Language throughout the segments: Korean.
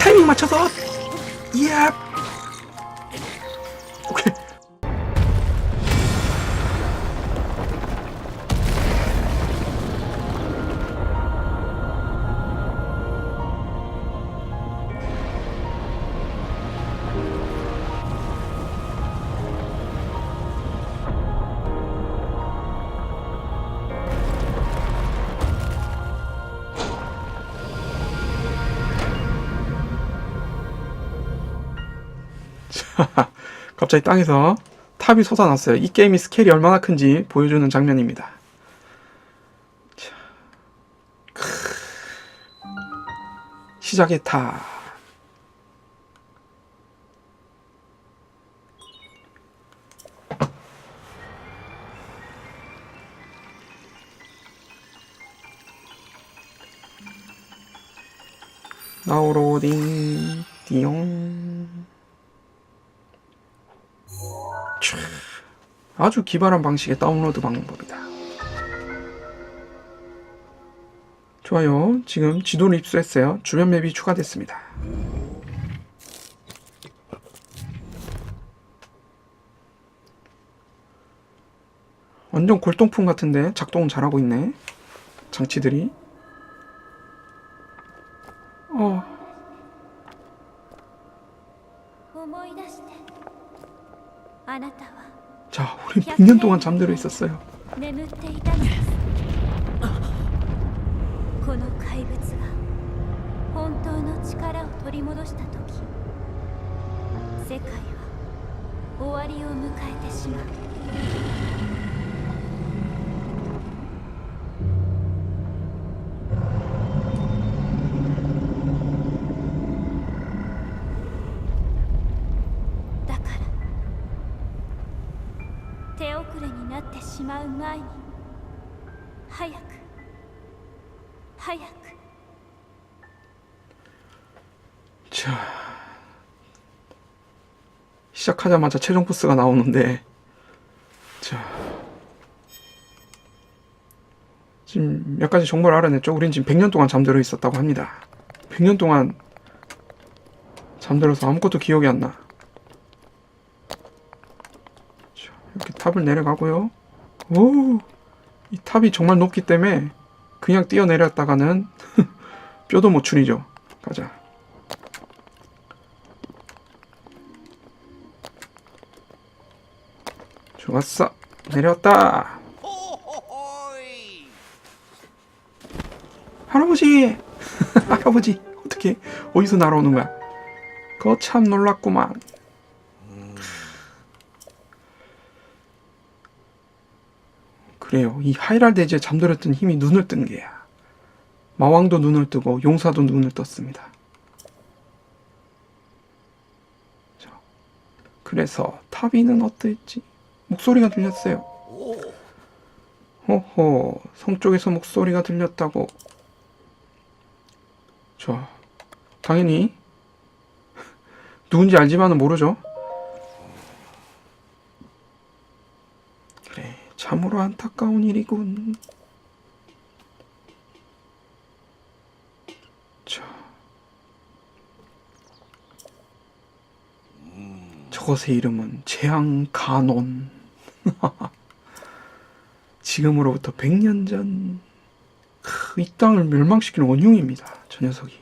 타이밍 맞춰서. 예. 오 갑자기 땅에서 탑이 솟아났어요. 이 게임이 스케일이 얼마나 큰지 보여주는 장면입니다. 시작의 탑. 나우로딩 띠용 아주 기발한 방식의 다운로드 방법이다. 좋아요. 지금 지도를 입수했어요. 주변 맵이 추가됐습니다. 완전 골동품 같은데 작동은 잘하고 있네. 장치들이. 2년 동안 잠들어 있었어요. 시작하자마자 최종 보스가 나오는데 자 지금 몇 가지 정보를 알아냈죠. 우린 지금 100년 동안 잠들어 있었다고 합니다. 100년 동안 잠들어서 아무것도 기억이 안 나. 자, 이렇게 탑을 내려가고요. 오, 이 탑이 정말 높기 때문에 그냥 뛰어내렸다가는 뼈도 못 추리죠. 가자. 좋았어. 내려왔다. 할아버지! 할아버지, 어떻게, 어디서 날아오는 거야? 그거 참 놀랍구만. 그래요. 이 하이랄데즈에 잠들었던 힘이 눈을 뜬 게야. 마왕도 눈을 뜨고 용사도 눈을 떴습니다. 자, 그래서 타비는 어땠지? 목소리가 들렸어요. 호호, 성 쪽에서 목소리가 들렸다고. 자, 당연히 누군지 알지만은 모르죠. 그래, 참으로 안타까운 일이군. 자, 저것의 이름은 재앙 가논. 지금으로부터 100년 전, 크, 이 땅을 멸망시킨 원흉입니다. 저 녀석이.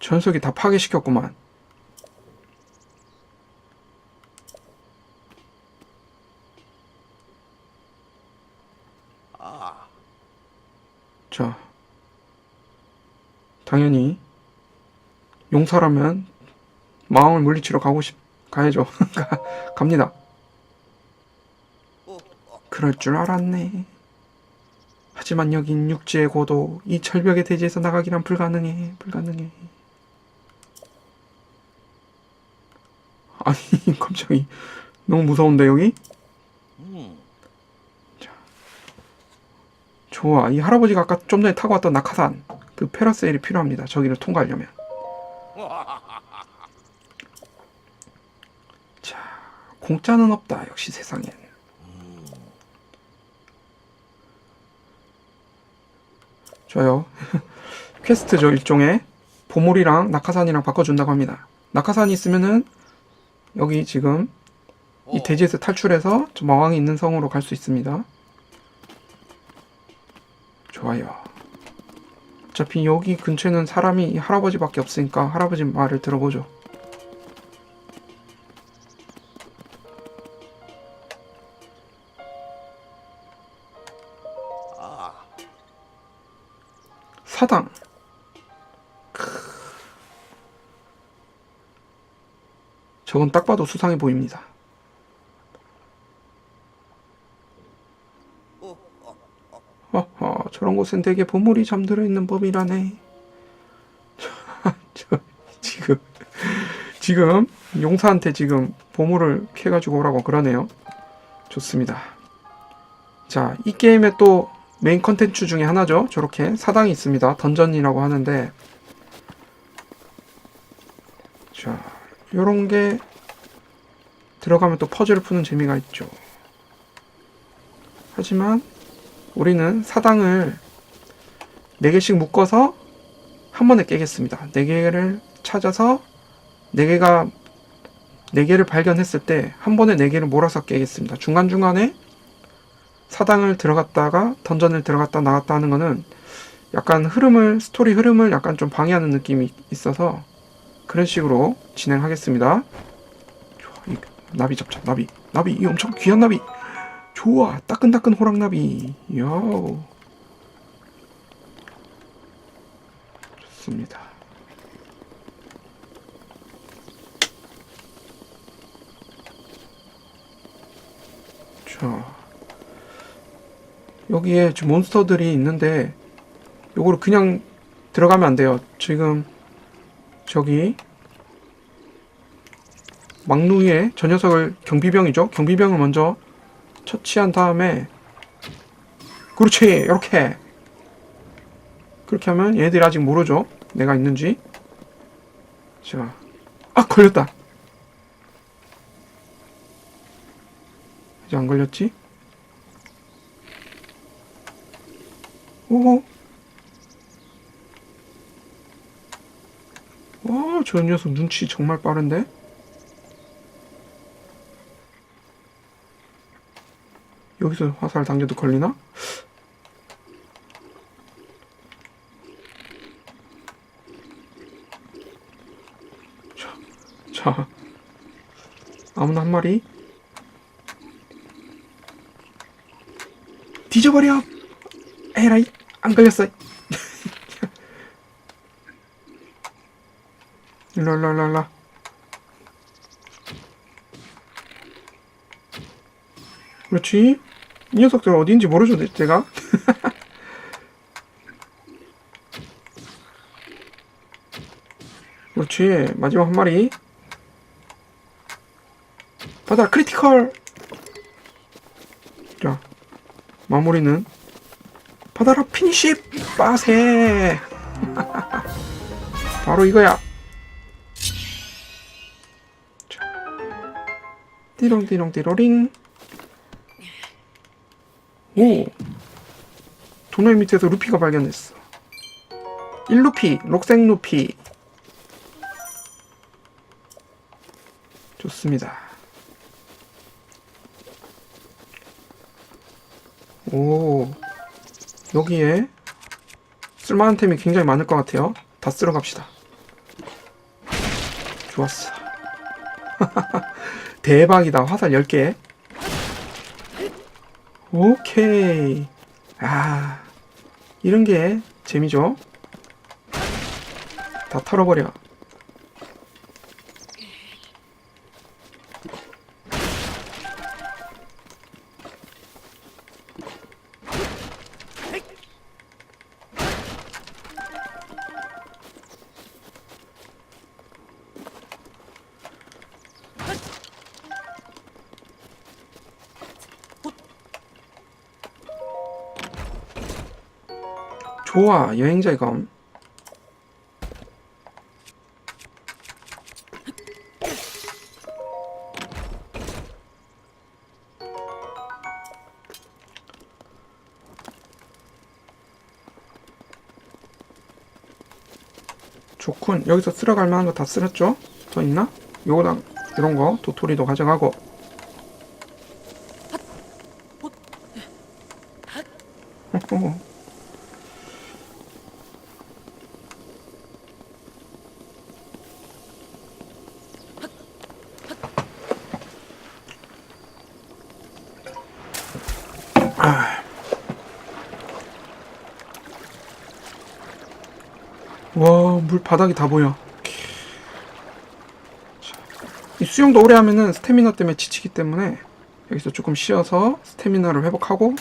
저 녀석이 다 파괴시켰구만. 자, 당연히 용사라면 마왕을 물리치러 가고 싶 가야죠. 가, 갑니다. 그럴 줄 알았네. 하지만 여긴 육지의 고도, 이 절벽의 대지에서 나가기란 불가능해, 불가능해. 아니, 갑자기 너무 무서운데 여기? 자, 좋아, 이 할아버지가 아까 좀 전에 타고 왔던 낙하산, 그 페라세일이 필요합니다. 저기를 통과하려면. 자, 공짜는 없다. 역시 세상엔. 좋아요. 퀘스트죠 일종의 보물이랑 낙하산이랑 바꿔준다고 합니다. 낙하산이 있으면은 여기 지금 이 대지에서 탈출해서 저 마왕이 있는 성으로 갈 수 있습니다. 좋아요. 어차피 여기 근처에는 사람이 이 할아버지밖에 없으니까 할아버지 말을 들어보죠. 사당. 크. 저건 딱 봐도 수상해 보입니다. 허허, 저런 곳엔 대개 보물이 잠들어 있는 법이라네. 저, 지금, 지금, 용사한테 지금 보물을 캐가지고 오라고 그러네요. 좋습니다. 자, 이 게임의 또 메인 컨텐츠 중에 하나죠. 저렇게 사당이 있습니다. 던전이라고 하는데, 자, 요런 게 들어가면 또 퍼즐을 푸는 재미가 있죠. 하지만 우리는 사당을 4개씩 묶어서 한 번에 깨겠습니다. 4개를 찾아서 4개가 4개를 발견했을 때 한 번에 4개를 몰아서 깨겠습니다. 중간중간에 사당을 들어갔다가 던전을 들어갔다 나갔다 하는 거는 약간 흐름을 스토리 흐름을 약간 좀 방해하는 느낌이 있어서 그런 식으로 진행하겠습니다. 좋아, 이 나비 잡자. 나비. 나비. 이 엄청 귀한 나비. 좋아. 따끈따끈 호랑나비. 요. 좋습니다. 자. 여기에 지금 몬스터들이 있는데 요거를 그냥 들어가면 안 돼요. 지금 저기 막루에 저 녀석을 경비병이죠. 경비병을 먼저 처치한 다음에 그렇지 이렇게 그렇게 하면 얘들이 아직 모르죠. 내가 있는지. 자, 아 걸렸다. 이제 안 걸렸지? 오호. 와, 저 녀석 눈치 정말 빠른데? 여기서 화살 당겨도 걸리나? 자, 자, 아무나 한 마리 뒤져버려! 에라이, 안 걸렸어. 일로, 일로, 일로. 그렇지. 이 녀석들 어디인지 모르죠, 제가. 그렇지. 마지막 한 마리. 받아, 크리티컬! 자, 마무리는. 받아라, 피니시! 빠세! 바로 이거야. 자. 띠롱띠롱 띠로링. 오! 도널 밑에서 루피가 발견됐어. 1루피, 록색 루피. 좋습니다. 오, 여기에 쓸만한 템이 굉장히 많을 것 같아요. 다 쓸어 갑시다. 좋았어. 대박이다. 화살 10개. 오케이. 아, 이런 게 재미죠? 다 털어버려. 좋아, 여행자의 검. 좋군. 여기서 쓸어갈 만한 거 다 쓸었죠? 더 있나? 요거랑 이런 거 도토리도 가져가고. 호호. 아. 와, 물 바닥이 다 보여. 자, 이 수영도 오래 하면은 스태미나 때문에 지치기 때문에 여기서 조금 쉬어서 스태미나를 회복하고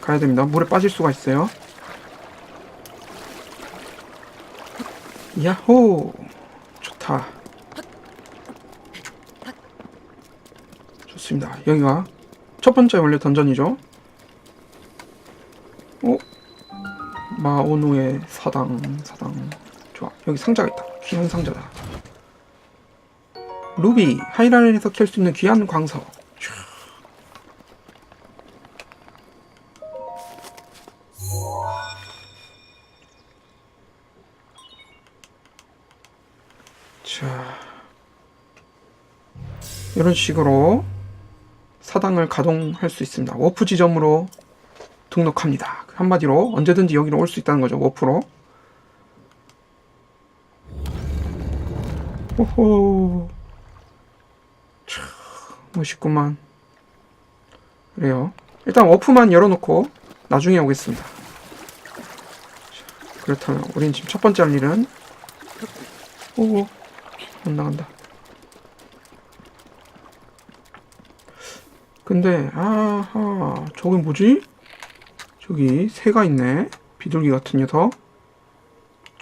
가야 됩니다. 물에 빠질 수가 있어요. 야호! 좋다. 좋습니다. 여기가 첫 번째 원래 던전이죠. 마오노의 사당 사당. 좋아. 여기 상자가 있다. 귀한 상자다. 루비 하이라인에서 캘 수 있는 귀한 광석. 촤. 자. 이런 식으로 사당을 가동할 수 있습니다. 워프 지점으로 등록합니다. 한마디로 언제든지 여기로 올 수 있다는 거죠. 워프로. 오호. 참 멋있구만. 그래요. 일단 워프만 열어놓고 나중에 오겠습니다. 자, 그렇다면 우린 지금 첫 번째 할 일은 오호 못 나간다. 근데 아하 저기 뭐지? 저기 새가 있네. 비둘기 같은 녀석.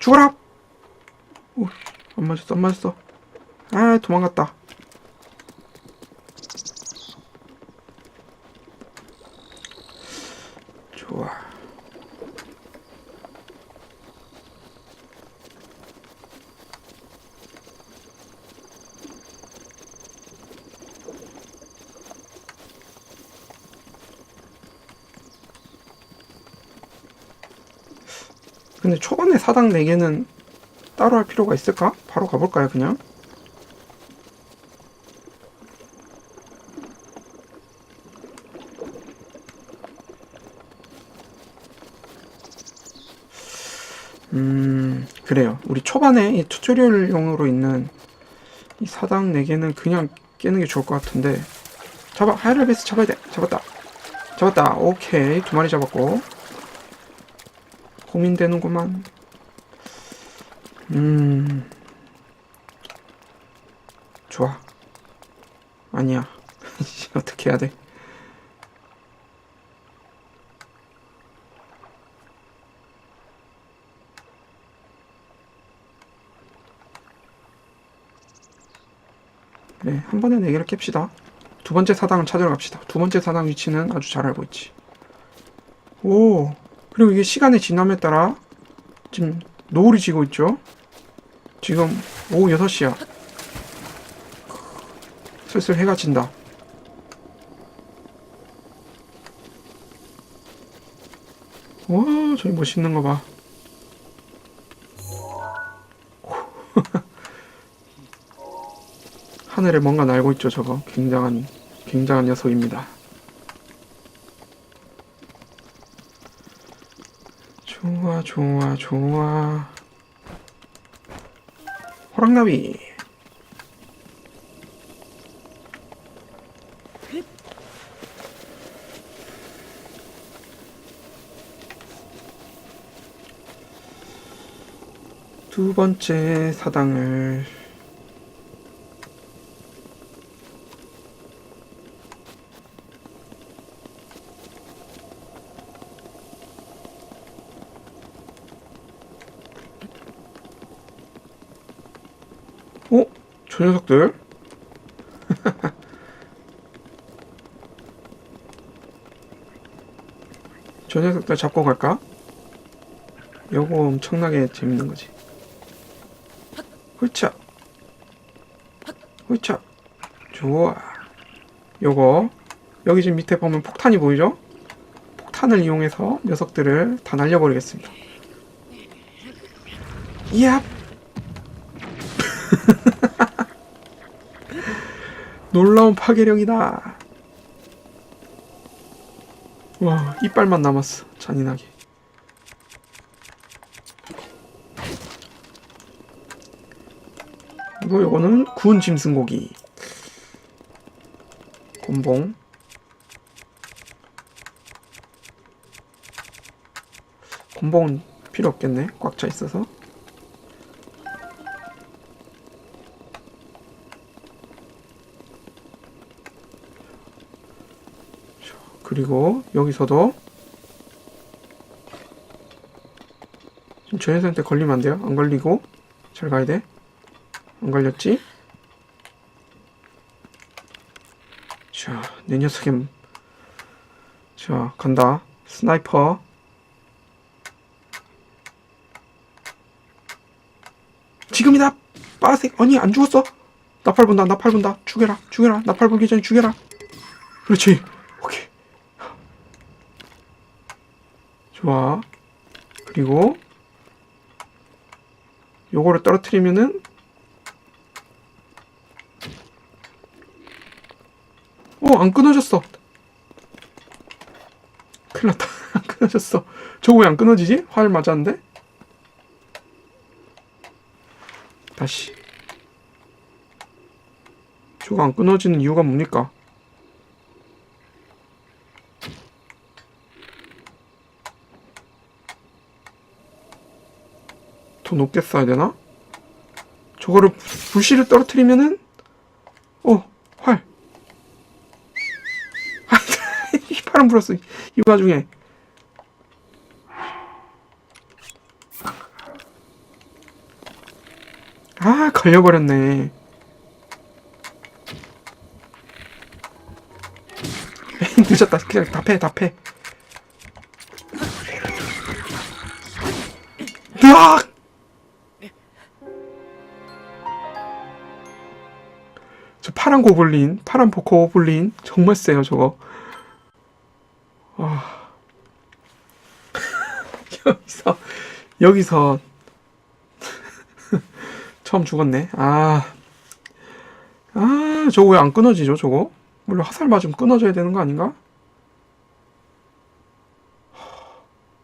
죽어라! 오, 안 맞았어, 안 맞았어. 아, 도망갔다. 근데 초반에 사당 4개는 따로 할 필요가 있을까? 바로 가볼까요, 그냥? 음, 그래요. 우리 초반에 이 튜토리얼용으로 있는 이 사당 4개는 그냥 깨는 게 좋을 것 같은데. 잡아, 하이랄베스 잡아야 돼. 잡았다. 잡았다. 오케이. 두 마리 잡았고. 고민되는구만. 음. 좋아. 아니야. 어떻게 해야 돼? 네, 한 번에 네 개를 깹시다. 두 번째 사당을 찾으러 갑시다. 두 번째 사당 위치는 아주 잘 알고 있지. 오, 그리고 이게 시간의 지남에 따라 지금 노을이 지고 있죠. 지금 오후 6시야. 슬슬 해가 진다. 와, 저기 멋있는 거 봐. 하늘에 뭔가 날고 있죠, 저거. 굉장한, 굉장한 녀석입니다. 좋아, 좋아. 호랑나비. 두 번째 사당을 어? 저 녀석들? 저 녀석들 잡고 갈까? 요거 엄청나게 재밌는 거지. 훌차. 훌차. 좋아. 요거. 여기 지금 밑에 보면 폭탄이 보이죠? 폭탄을 이용해서 녀석들을 다 날려버리겠습니다. 얍! 놀라운 파괴력이다. 와, 이빨만 남았어. 잔인하게. 그리고 요거는 구운 짐승고기. 곤봉. 곤봉은 필요 없겠네. 꽉 차 있어서. 그리고 여기서도 지금 저 녀석한테 걸리면 안 돼요. 안 걸리고 잘 가야 돼. 안 걸렸지? 자, 내 녀석의 자, 간다. 스나이퍼. 지금이다. 빠색. 아니, 안 죽었어. 나팔 분다. 나팔 분다. 죽여라. 죽여라. 나팔 불기 전에 죽여라. 그렇지. 오케이. 좋아. 그리고 요거를 떨어뜨리면은 어, 안 끊어졌어. 큰일 났다. 안 끊어졌어. 저거 왜 안 끊어지지? 활 맞았는데? 다시. 저거 안 끊어지는 이유가 뭡니까? 더 높게 써야 되나? 저거를 불씨를 떨어뜨리면은 어, 활. 휘파람 불었어. 이 와중에. 아, 걸려버렸네. 늦었다. 그냥 답해, 답해. 파란 고블린, 파란 보코 고블린 정말 세요 저거. 아. 여기서 여기서 처음 죽었네. 아. 아, 저거 왜 안 끊어지죠, 저거? 물론 화살 맞으면 끊어져야 되는 거 아닌가?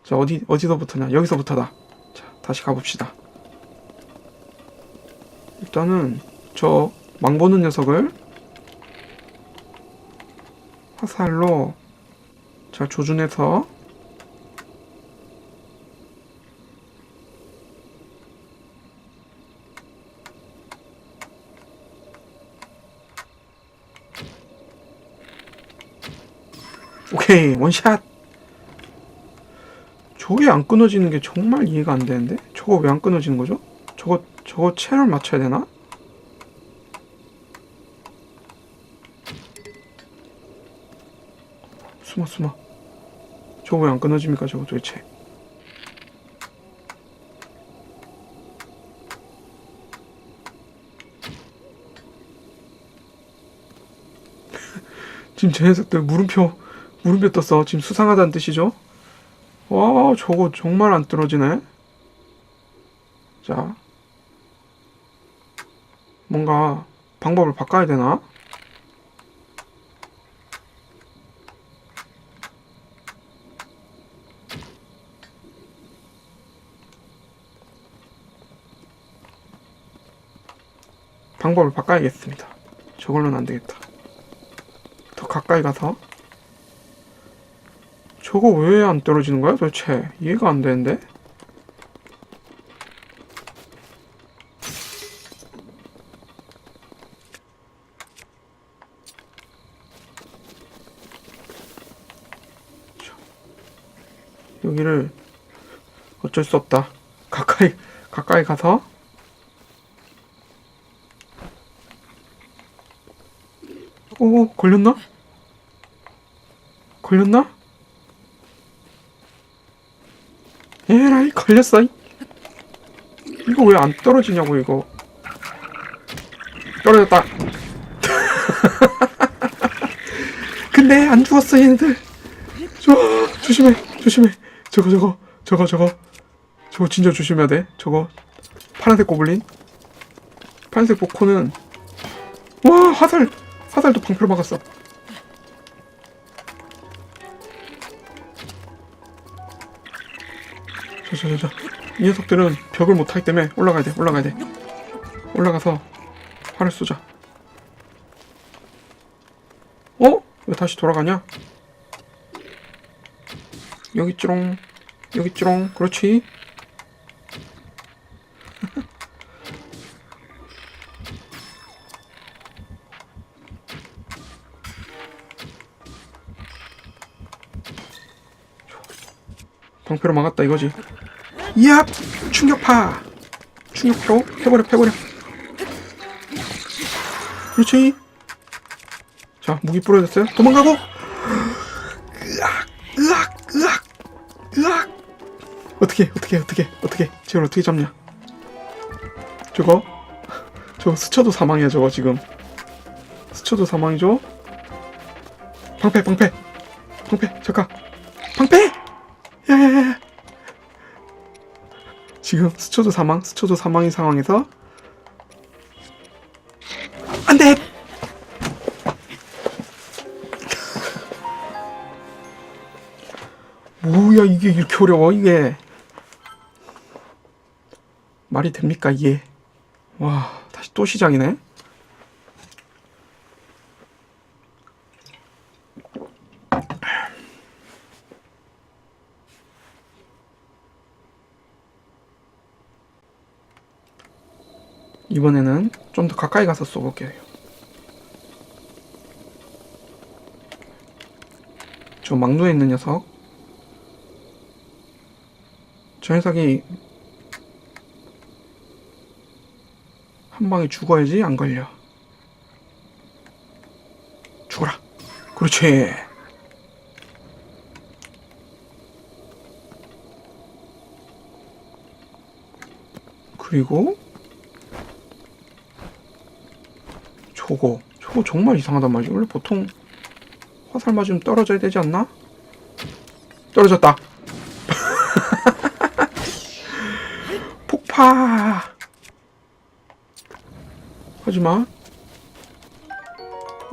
자, 어디, 어디서부터냐? 여기서부터다. 자, 다시 가봅시다. 일단은, 저, 망보는 녀석을 화살로 잘 조준해서 오케이 원샷 저게 안 끊어지는 게 정말 이해가 안 되는데 저거 왜 안 끊어지는 거죠? 저거 저거 채를 맞춰야 되나? 숨어 숨어 저거 왜 안 끊어집니까 저거 도대체? 지금 제 녀석들 물음표 물음표 떴어. 지금 수상하다는 뜻이죠? 와 저거 정말 안 떨어지네. 자. 뭔가 방법을 바꿔야 되나? 방법을 바꿔야겠습니다. 저걸로는 안 되겠다. 더 가까이 가서? 저거 왜 안 떨어지는 거야 도대체? 이해가 안 되는데? 여기를 어쩔 수 없다. 가까이 가까이 가서 오 걸렸나? 걸렸나? 에라이 걸렸어. 이. 이거 왜 안 떨어지냐고 이거. 떨어졌다. 근데 안 죽었어 얘네들. 저 조심해 조심해. 저거 저거 저거 저거. 저거 진짜 조심해야 돼. 저거. 파란색 고블린. 파란색 보코는. 와 화살 화살도 방패로 막았어. 저저저저 이 녀석들은 벽을 못 타기 때문에 올라가야 돼 올라가야 돼 올라가서 활을 쏘자. 어? 왜 다시 돌아가냐? 여기 찌롱 여기 찌롱 그렇지 방패로 막았다 이거지. 이야 충격파! 충격파로 패버려 패버려. 그렇지? 자 무기 부러졌어요. 도망가고! 으악! 으악! 으악! 으악! 어떻게 어떻게 어떻게 어떻게? 지금 어떻게 잡냐? 저거? 저거 스쳐도 사망이야 저거 지금. 스쳐도 사망이죠? 방패 방패! 방패 잠깐! 방패 야야야야. 지금 스쳐도 사망 스쳐도 사망인 상황에서 안돼! 뭐야 이게 이렇게 어려워 이게. 말이 됩니까 이게? 와 다시 또 시작이네 이번에는 좀 더 가까이 가서 쏘볼게요 저 막루에 있는 녀석 저 녀석이 한 방에 죽어야지 안 걸려. 죽어라. 그렇지. 그리고 저거 저거 정말 이상하단 말이지. 원래 보통 화살 맞으면 떨어져야 되지 않나? 떨어졌다. 폭파. 하지마.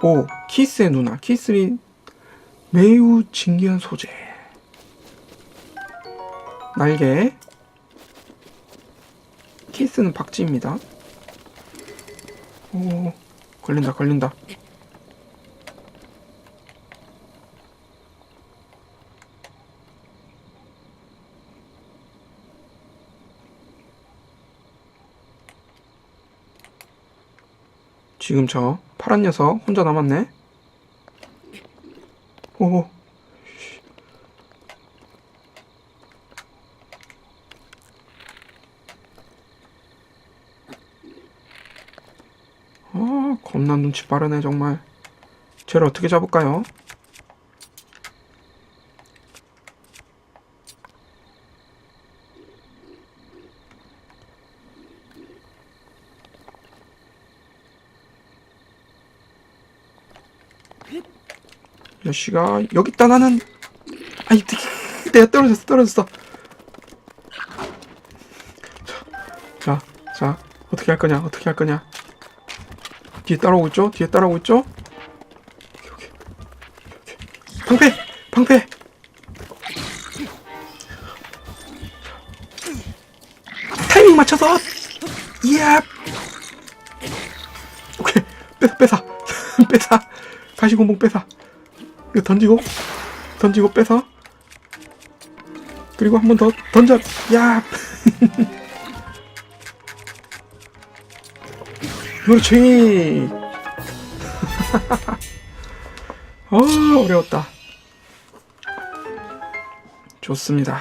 오, 키스의 누나. 키스리 매우 진귀한 소재. 날개. 키스는 박쥐입니다. 오, 걸린다, 걸린다. 지금 저 파란 녀석 혼자 남았네. 오. 아, 겁나 눈치 빠르네 정말. 쟤를 어떻게 잡을까요? 여씨가 여기 있다 나는 아이 내가 떨어졌어 떨어졌어 자, 자, 자 어떻게 할 거냐 어떻게 할 거냐 뒤에 따라오고 있죠? 뒤에 따라오고 있죠? 오케이, 오케이. 오케이. 방패! 방패! 타이밍 맞춰서! 이야 오케이. 뺏어 뺏어. 뺏어. 가시공봉 뺏어. 이거 던지고 던지고 빼서 그리고 한 번 더 던져. 야 그렇지 어 어려웠다 좋습니다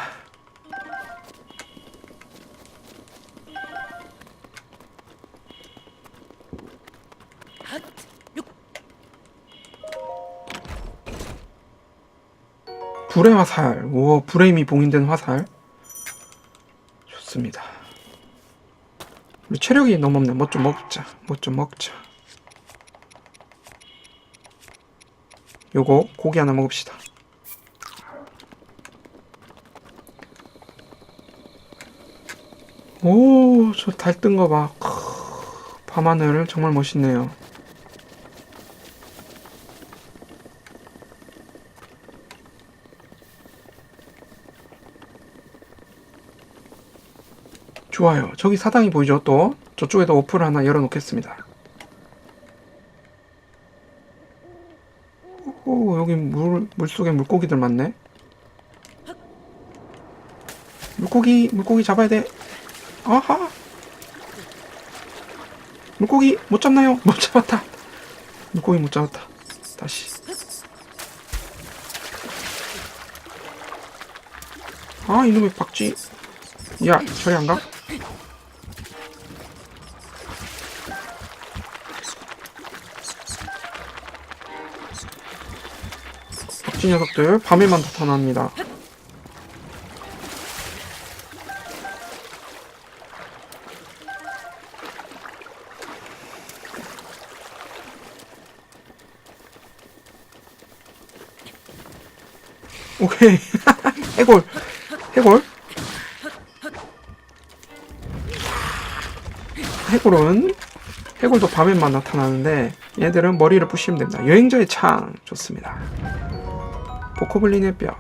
불의 화살. 오, 불의 힘이 봉인된 화살. 좋습니다. 체력이 너무 없네. 뭐 좀 먹자. 뭐 좀 먹자. 요거 고기 하나 먹읍시다. 오, 오, 저달 뜬 거 봐. 크, 밤하늘 정말 멋있네요. 좋아요. 저기 사당이 보이죠? 또 저쪽에다 어플 하나 열어놓겠습니다. 오, 여기 물, 물속에 물고기들 많네. 물고기, 물고기 잡아야 돼. 아하. 물고기 못 잡나요? 못 잡았다. 물고기 못 잡았다. 다시. 아, 이놈의 박쥐. 야, 저리 안 가? 박쥐 녀석들 밤에만 나타납니다. 오케이. 해골. 해골. 해골은 해골도 밤에만 나타나는데 얘들은 머리를 부시면 됩니다. 여행자의 창 좋습니다. 보코블린의 뼈.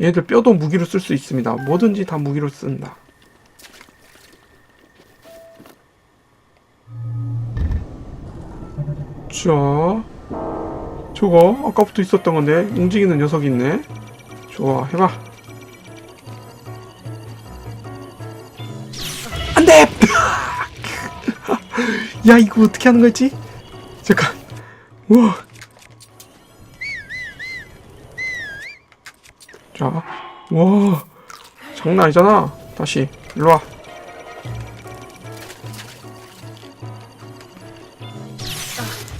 얘들 뼈도 무기로 쓸 수 있습니다. 뭐든지 다 무기로 쓴다. 자, 저거 아까부터 있었던 건데 움직이는 녀석이 있네. 좋아, 해봐. 안 돼! 야 이거 어떻게 하는 거지? 우와. 자, 와, 장난 아니잖아. 다시 일로 와.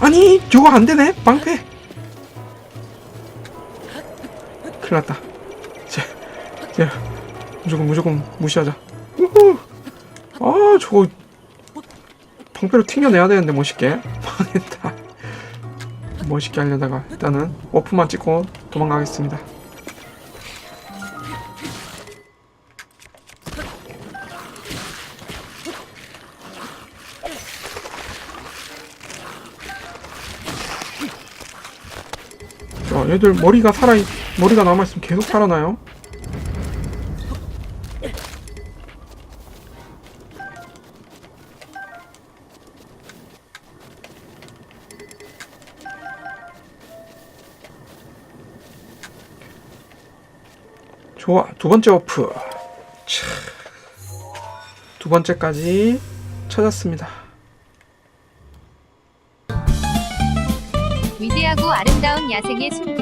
아니 저거 안 되네. 방패. 큰일 났다. 자, 자 무조건 무조건 무시하자. 우후. 아 저거 방패로 튕겨내야 되는데 멋있게. 망했다 멋있게 하려다가 일단은 워프만 찍고 도망가겠습니다 자, 얘들 머리가 살아 머리가 남아 있으면 계속 살아나요. 좋아, 두 번째 오프. 차. 두 번째까지 찾았습니다. 위대하고 아름다운 야생의 숨결